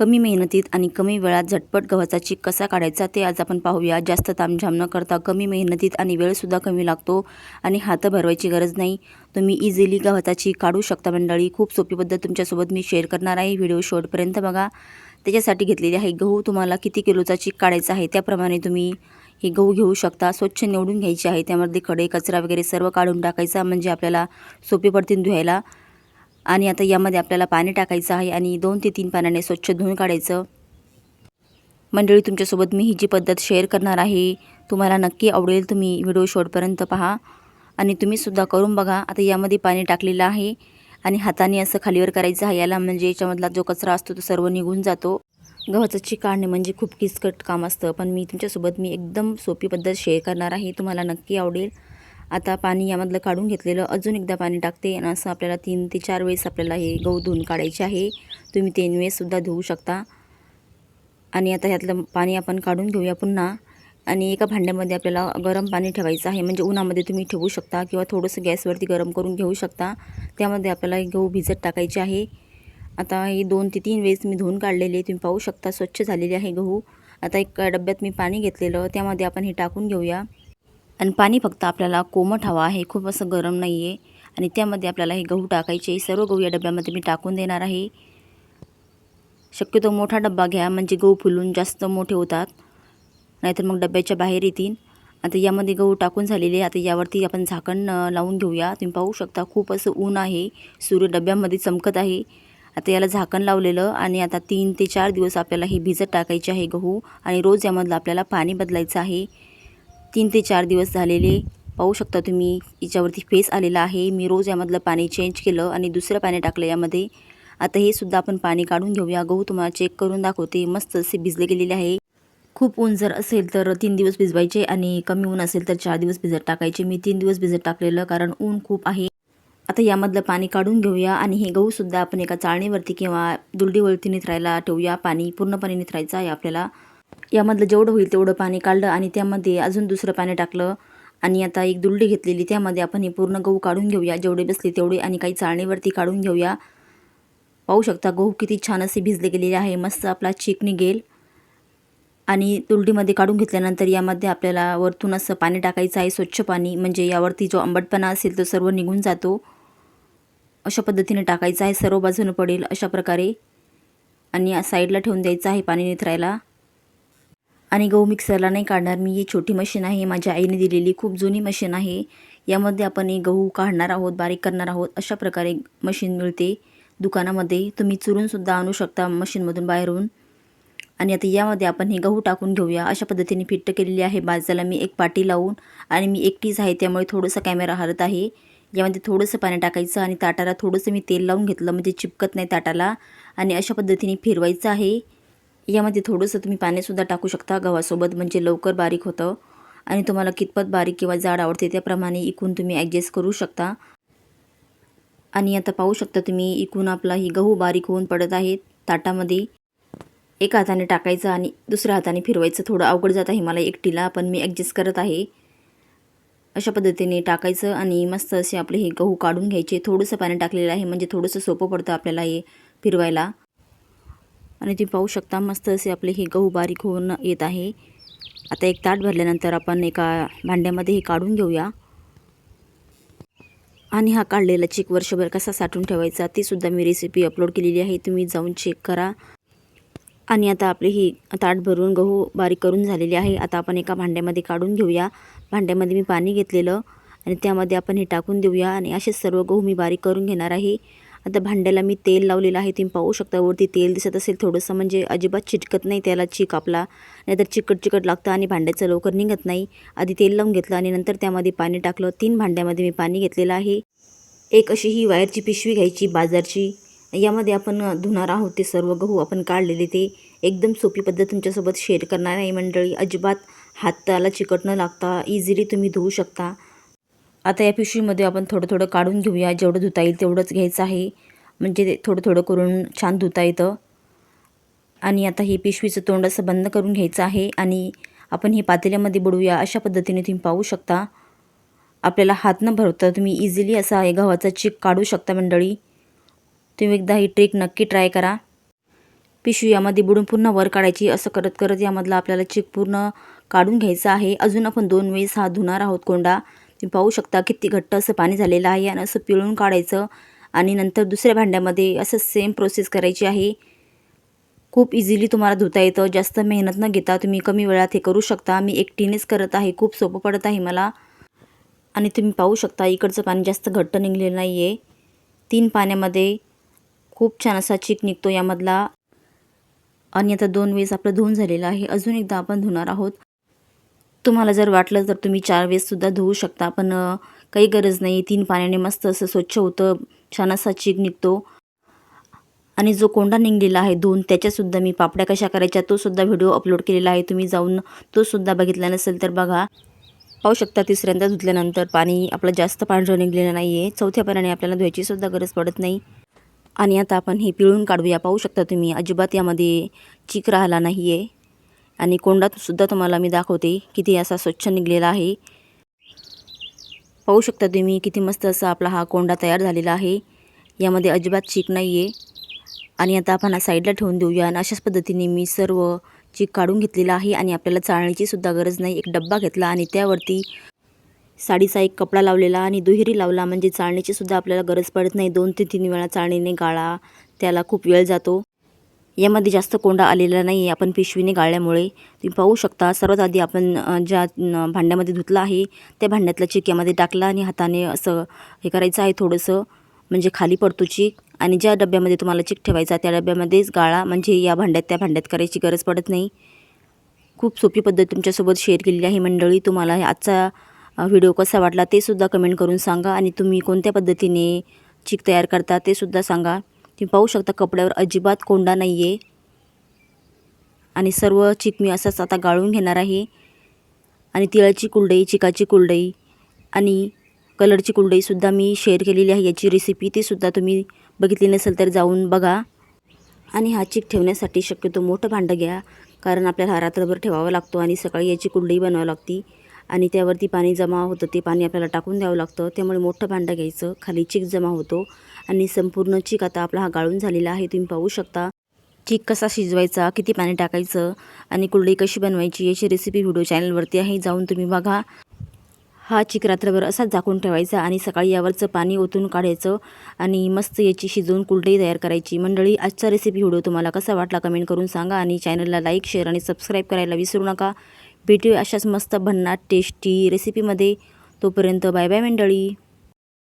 कमी मेहनतीत आणि कमी वेळात झटपट गव्हाचा चीक कसा काढायचा ते आज आपण पाहूया. जास्त तामझाम न करता कमी मेहनतीत आणि वेळसुद्धा कमी लागतो आणि हात भरवायची गरज नाही. तुम्ही इझिली गव्हाचा चीक काढू शकता मंडळी. खूप सोपी पद्धत तुमच्यासोबत मी शेअर करणार आहे. व्हिडिओ शेवटपर्यंत बघा. त्याच्यासाठी घेतलेले आहे गहू. तुम्हाला किती किलोचा चीक काढायचा आहे त्याप्रमाणे तुम्ही हे गहू घेऊ शकता. स्वच्छ निवडून घ्यायचे आहे. त्यामध्ये खडे कचरा वगैरे सर्व काढून टाकायचा. म्हणजे आपल्याला सोपे पडतील धुवायला. आणि आता यामध्ये आपल्याला पाणी टाकायचं आहे आणि दोन ते तीन पाण्याने स्वच्छ धुवून काढायचं. मंडळी तुमच्यासोबत मी ही जी पद्धत शेअर करणार आहे तुम्हाला नक्की आवडेल तुम्ही व्हिडिओ शेवटपर्यंत पहा. आणि तुम्हीसुद्धा करून बघा आता यामध्ये पाणी टाकलेलं आहे आणि हाताने असं खालीवर करायचं आहे. याला म्हणजे याच्यामधला जो कचरा असतो तो सर्व निघून जातो. गव्हाचं काढणे म्हणजे खूप किचकट काम असतं पण मी तुमच्यासोबत मी एकदम सोपी पद्धत शेअर करणार आहे. तुम्हाला नक्की आवडेल. आता पाणी यामधलं काढून घेतलेलं अजून एकदा पाणी टाकते आणि असं आपल्याला तीन ते चार वेळेस आपल्याला हे गहू धुवून काढायचे आहे. तुम्ही तीन वेळेससुद्धा धुवू शकता. आणि आता ह्यातलं पाणी आपण काढून घेऊया पुन्हा. आणि एका भांड्यामध्ये आपल्याला गरम पाणी ठेवायचं आहे. म्हणजे उन्हामध्ये तुम्ही ठेवू शकता किंवा थोडंसं गॅसवरती गरम करून घेऊ शकता. त्यामध्ये आपल्याला गहू भिजत टाकायचे आहे. आता हे दोन ते तीन वेळेस मी धुवून काढलेले तुम्ही पाहू शकता स्वच्छ झालेले आहे गहू. आता एका डब्यात मी पाणी घेतलेलं त्यामध्ये आपण हे टाकून घेऊया. आणि पाणी फक्त आपल्याला कोमट हवं आहे खूप असं गरम नाही आहे आणि त्यामध्ये आपल्याला हे गहू टाकायचे. सर्व गहू या डब्यामध्ये मी टाकून देणार आहे. शक्यतो मोठा डब्बा घ्या म्हणजे गहू फुलून जास्त मोठे होतात. नाहीतर मग डब्याच्या बाहेर येतील. आता यामध्ये गहू टाकून झालेले आता यावरती आपण झाकण लावून घेऊया. तुम्ही पाहू शकता खूप असं ऊन आहे. सूर्य डब्यामध्ये चमकत आहे. आता याला झाकण लावलेलं आणि आता तीन ते चार दिवस आपल्याला हे भिजत टाकायचे आहे गहू. आणि रोज यामधलं आपल्याला पाणी बदलायचं आहे. तीन ते चार दिवस झालेले पाहू शकता तुम्ही याच्यावरती फेस आलेला आहे. मी रोज यामधलं पाणी चेंज केलं आणि दुसरं पाणी टाकलं यामध्ये. आता हे सुद्धा आपण पाणी काढून घेऊया. गहू तुम्हाला चेक करून दाखवते. मस्त असे भिजले गेलेले आहे. खूप ऊन जर असेल तर तीन दिवस भिजवायचे आणि कमी ऊन असेल तर चार दिवस भिजत टाकायचे. मी तीन दिवस भिजत टाकलेलं कारण ऊन खूप आहे. आता यामधलं पाणी काढून घेऊया आणि हे गहूसुद्धा आपण एका चाळणीवरती किंवा दुलडीवरती निथरायला ठेवूया. पाणी पूर्णपणे निथरायचं आहे आपल्याला. यामधलं जेवढं होईल तेवढं पाणी काढलं आणि त्यामध्ये अजून दुसरं पाणी टाकलं. आणि आता एक दुलडी घेतलेली त्यामध्ये आपण हे पूर्ण गहू काढून घेऊया. जेवढे बसले तेवढे आणि काही चाळणीवरती काढून घेऊया. पाहू शकता गहू किती छान असे भिजले गेलेले आहे. मस्त आपला चीक निघेल. आणि दुलडीमध्ये काढून घेतल्यानंतर यामध्ये आपल्याला वरतून असं पाणी टाकायचं आहे स्वच्छ पाणी. म्हणजे यावरती जो आंबटपणा असेल तो सर्व निघून जातो. अशा पद्धतीने टाकायचं आहे. सर्व बाजूनं पडेल अशा प्रकारे. आणि साईडला ठेवून द्यायचं आहे पाणी निथरायला. आणि गहू मिक्सरला नाही काढणार. मी ही छोटी मशीन आहे माझ्या आईने दिलेली खूप जुनी मशीन आहे. यामध्ये आपण हे गहू काढणार आहोत बारीक करणार आहोत अशा प्रकारे मशीन मिळते दुकानामध्ये. तुम्ही चुरूनसुद्धा आणू शकता मशीनमधून बाहेरून. आणि आता यामध्ये आपण हे गहू टाकून घेऊया. अशा पद्धतीने फिट्ट केलेली आहे. बाजाला मी एक पाटी लावून आणि मी एकटीच आहे त्यामुळे थोडंसं कॅमेरा हरत आहे. यामध्ये थोडंसं पाणी टाकायचं आणि ताटाला थोडंसं मी तेल लावून घेतलं. म्हणजे चिपकत नाही ताटाला. आणि अशा पद्धतीने फिरवायचं आहे. यामध्ये थोडंसं तुम्ही पाणीसुद्धा टाकू शकता गव्हासोबत म्हणजे लवकर बारीक होतं. आणि तुम्हाला कितपत बारीक किंवा जाड आवडते त्याप्रमाणे इकून तुम्ही ॲडजस्ट करू शकता. आणि आता पाहू शकता तुम्ही इकून आपला ही गहू बारीक होऊन पडत आहे. ताटामध्ये एका हाताने टाकायचं आणि दुसऱ्या हाताने फिरवायचं. थोडं अवघड जात आहे मला एकटीला पण मी ॲडजस्ट करत आहे. अशा पद्धतीने टाकायचं आणि मस्त असे आपले हे गहू काढून घ्यायचे. थोडंसं पाणी टाकलेलं आहे म्हणजे थोडंसं सोपं पडतं आपल्याला हे फिरवायला. आणि तुम्ही पाहू शकता मस्त असे आपले हे गहू बारीक होऊन येत आहे. आता एक ताट भरल्यानंतर आपण एका भांड्यामध्ये हे काढून घेऊया. आणि हा काढलेला चेक वर्षभर कसा साठवून ठेवायचा ती सुद्धा मी रेसिपी अपलोड केलेली आहे. तुम्ही जाऊन चेक करा. आणि आता आपली ही ताट भरून गहू बारीक करून झालेली आहे. आता आपण एका भांड्यामध्ये काढून घेऊया. भांड्यामध्ये मी पाणी घेतलेलं आणि त्यामध्ये आपण हे टाकून देऊया. आणि असेच सर्व गहू मी बारीक करून घेणार आहे. आता भांड्याला मी तेल लावलेलं आहे तुम्ही पाहू शकता वरती तेल दिसत असेल थोडंसं म्हणजे अजिबात चिटकत नाही त्याला चीक आपला. नाहीतर चिकट चिकट लागतं आणि भांड्याचं लवकर निघत नाही. आधी तेल लावून घेतलं आणि नंतर त्यामध्ये पाणी टाकलं. तीन भांड्यामध्ये मी पाणी घेतलेलं आहे. एक अशी ही वायरची पिशवी घ्यायची बाजारची. यामध्ये आपण धुणार आहोत ते सर्व गहू आपण काढलेले ते. एकदम सोपी पद्धत तुमच्यासोबत शेअर करणार आहे मंडळी. अजिबात हाताला चिकट न लागता इझिली तुम्ही धुवू शकता. आता या पिशवीमध्ये आपण थोडं थोडं काढून घेऊया. जेवढं धुता येईल तेवढंच घ्यायचं आहे. म्हणजे ते थोडं थोडं करून छान धुता येतं. आणि आता हे पिशवीचं तोंड असं बंद करून घ्यायचं आहे. आणि आपण हे पातेल्यामध्ये बुडवूया. अशा पद्धतीने तुम्ही पाहू शकता. आपल्याला हात न भरवता तुम्ही इझिली असा हे गव्हाचा चिक काढू शकता मंडळी. तुम्ही एकदा ही ट्रिक नक्की ट्राय करा. पिशवी यामध्ये बुडून पुन्हा वर काढायची. असं करत करत यामधला आपल्याला चिक पूर्ण काढून घ्यायचा आहे. अजून आपण दोन वेळेस हा धुणार आहोत कोंडा. तुम्ही पाहू शकता किती घट्ट असं पाणी झालेलं आहे आणि असं पिळून काढायचं आणि नंतर दुसऱ्या भांड्यामध्ये असं सेम प्रोसेस करायची आहे. खूप इझिली तुम्हाला धुता येतं जास्त मेहनत न घेता तुम्ही कमी वेळात हे करू शकता. मी एकटीनेच करत आहे खूप सोपं पडत आहे मला. आणि तुम्ही पाहू शकता इकडचं पाणी जास्त घट्ट निघलेलं नाही आहे तीन पाण्यामध्ये खूप छान असा चिक निघतो यामधला. आणि आता दोन वेळेस आपलं धुवून झालेलं आहे. अजून एकदा आपण धुणार आहोत. तुम्हाला जर वाटलं तर तुम्ही चार वेळेससुद्धा धुवू शकता पण काही गरज नाही. तीन पाण्याने मस्त असं स्वच्छ होतं छान असा चीक निघतो. आणि जो कोंडा निघलेला आहे धुवून त्याच्यासुद्धा मी पापड्या कशा करायच्या तोसुद्धा व्हिडिओ अपलोड केलेला आहे. तुम्ही जाऊन तो सुद्धा बघितला नसेल तर बघा. पाहू शकता तिसऱ्यांदा धुतल्यानंतर पाणी आपलं जास्त पांढरं निघलेलं नाही आहे चौथ्या पाण्याने आपल्याला धुवायचीसुद्धा गरज पडत नाही. आणि आता आपण हे पिळून काढूया. पाहू शकता तुम्ही अजिबात यामध्ये चीक राहिला नाही आहे आणि कोंडातसुद्धा तुम्हाला मी दाखवते किती असा स्वच्छ निघलेला आहे. पाहू शकता तुम्ही किती मस्त असा आपला हा कोंडा तयार झालेला आहे. यामध्ये अजिबात चीक नाही आहे आणि आता आपण हा साईडला ठेवून देऊया आणि अशाच पद्धतीने मी सर्व चीक काढून घेतलेला आहे आणि आपल्याला चाळण्याची सुद्धा गरज नाही. एक डब्बा घेतला आणि त्यावरती साडीचा एक कपडा लावलेला आणि दुहेरी लावला. म्हणजे चाळण्याची सुद्धा आपल्याला गरज पडत नाही. दोन ते तीन वेळा चाळणीने गाळा. त्याला खूप वेळ जातो. यामध्ये जास्त कोंडा आलेला नाही आहे आपण पिशवीने गाळल्यामुळे. तुम्ही पाहू शकता सर्वात आधी आपण ज्या भांड्यामध्ये धुतलं आहे त्या भांड्यातला चीक यामध्ये टाकला आणि हाताने असं हे करायचं आहे थोडंसं म्हणजे खाली पडतो चीक. आणि ज्या डब्यामध्ये तुम्हाला चीक ठेवायचा त्या डब्यामध्येच गाळा. म्हणजे या भांड्यात त्या भांड्यात करायची गरज पडत नाही. खूप सोपी पद्धत तुमच्यासोबत शेअर केलेली आहे मंडळी. तुम्हाला आजचा व्हिडिओ कसा वाटला ते सुद्धा कमेंट करून सांगा. आणि तुम्ही कोणत्या पद्धतीने चिक तयार करता ते सुद्धा सांगा. तुम्ही पाहू शकता कपड्यावर अजिबात कोंडा नाही आहे आणि सर्व चिक मी असंच आता गाळून घेणार आहे. आणि तिळाची कुलडई चिकाची कुलडई आणि कलरची कुलडईसुद्धा मी शेअर केलेली आहे. याची रेसिपी तीसुद्धा तुम्ही बघितली नसेल तर जाऊन बघा. आणि हा चिक ठेवण्यासाठी शक्यतो मोठं भांडं घ्या कारण आपल्याला हा रात्रभर ठेवावा लागतो आणि सकाळी याची कुलडई बनवावी लागती. आणि त्यावरती पाणी जमा होतं ते पाणी आपल्याला टाकून द्यावं लागतं. त्यामुळे मोठं भांडं घ्यायचं खाली चीक जमा होतो. आणि संपूर्ण चीक आता आपला हा गाळून झालेला आहे तुम्ही पाहू शकता. चिक कसा शिजवायचा किती पाणी टाकायचं आणि कुलडई कशी बनवायची याची रेसिपी व्हिडिओ चॅनलवरती आहे जाऊन तुम्ही बघा. हा चिक रात्रभर असाच झाकून ठेवायचा आणि सकाळी यावरचं पाणी ओतून काढायचं आणि मस्त याची शिजवून कुलडई तयार करायची. मंडळी आजचा रेसिपी व्हिडिओ तुम्हाला कसा वाटला कमेंट करून सांगा आणि चॅनलला लाईक शेअर आणि सबस्क्राईब करायला विसरू नका. भेटूया अशाच मस्त भन्नाट टेस्टी रेसिपीमध्ये तोपर्यंत बाय बाय मंडळी.